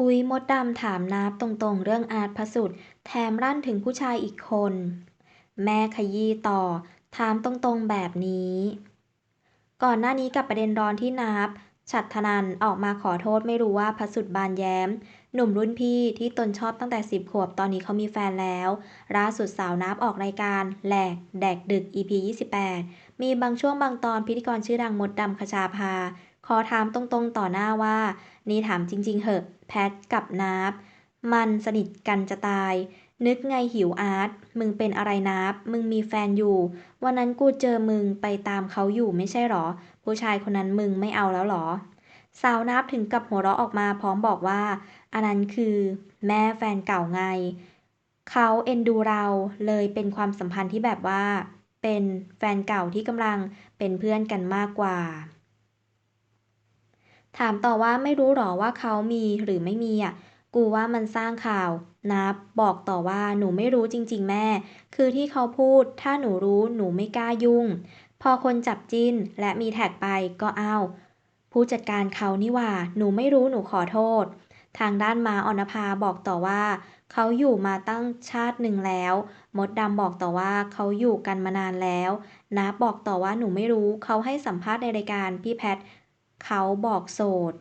อุ๊ย มดดำถามนับตรงๆ เรื่องอาร์ตพระสุทธ์แถมรั่นถึงผู้ชายอีกคน แม่ขยี้ต่อ ถามตรงๆแบบนี้ ก่อนหน้านี้กับประเด็นร้อนที่นับฉัตรธนันออกมาขอโทษไม่รู้ว่าพระสุทธ์บานแย้ม หนุ่มรุ่นพี่ที่ตนชอบตั้งแต่สิบขวบตอนนี้เขามีแฟนแล้วล่าสุดสาวนับออกรายการแหลก แดกดึก EP 28 มีบางช่วงบางตอนพิธีกรชื่อดังมดดำคชาภา ขอถามตรงๆต่อหน้าว่า นี่ถามจริง ๆ เหอะ แพทกับนับมันสนิทกันจะตาย นึกไงหิวอาร์ต มึงเป็นอะไรนับ มึงมีแฟนอยู่ วันนั้นกูเจอมึงไปตามเขาอยู่ไม่ใช่หรอ ผู้ชายคนนั้นมึงไม่เอาแล้วหรอ สาวนับถึงกับหัวเราะออกมาพร้อมบอกว่า อันนั้นคือ แม่แฟนเก่าไง เขาเอ็นดูเราเลยเป็นความสัมพันธ์ที่แบบว่า เป็นแฟนเก่าที่กำลังเป็นเพื่อนกันมากกว่า ถามต่อว่าไม่รู้หรอว่าเขามีหรือไม่มีอะ กูว่ามันสร้างข่าว นับ บอกต่อว่าหนูไม่รู้จริง ๆ แม่ คือที่เขาพูด ถ้าหนูรู้หนูไม่กล้ายุ่ง พอคนจับจิ้นและมีแท็กไปก็เอา ผู้จัดการเขานี่ว่า หนูไม่รู้หนูขอโทษ ทางด้านมาอนภาบอกต่อว่า เขาอยู่มาตั้งชาติหนึ่งแล้ว มดดำบอกต่อว่าเขาอยู่กันมานานแล้วนับบอกต่อว่าหนูไม่รู้เขาให้สัมภาษณ์ในรายการพี่แพท เขาบอกโสด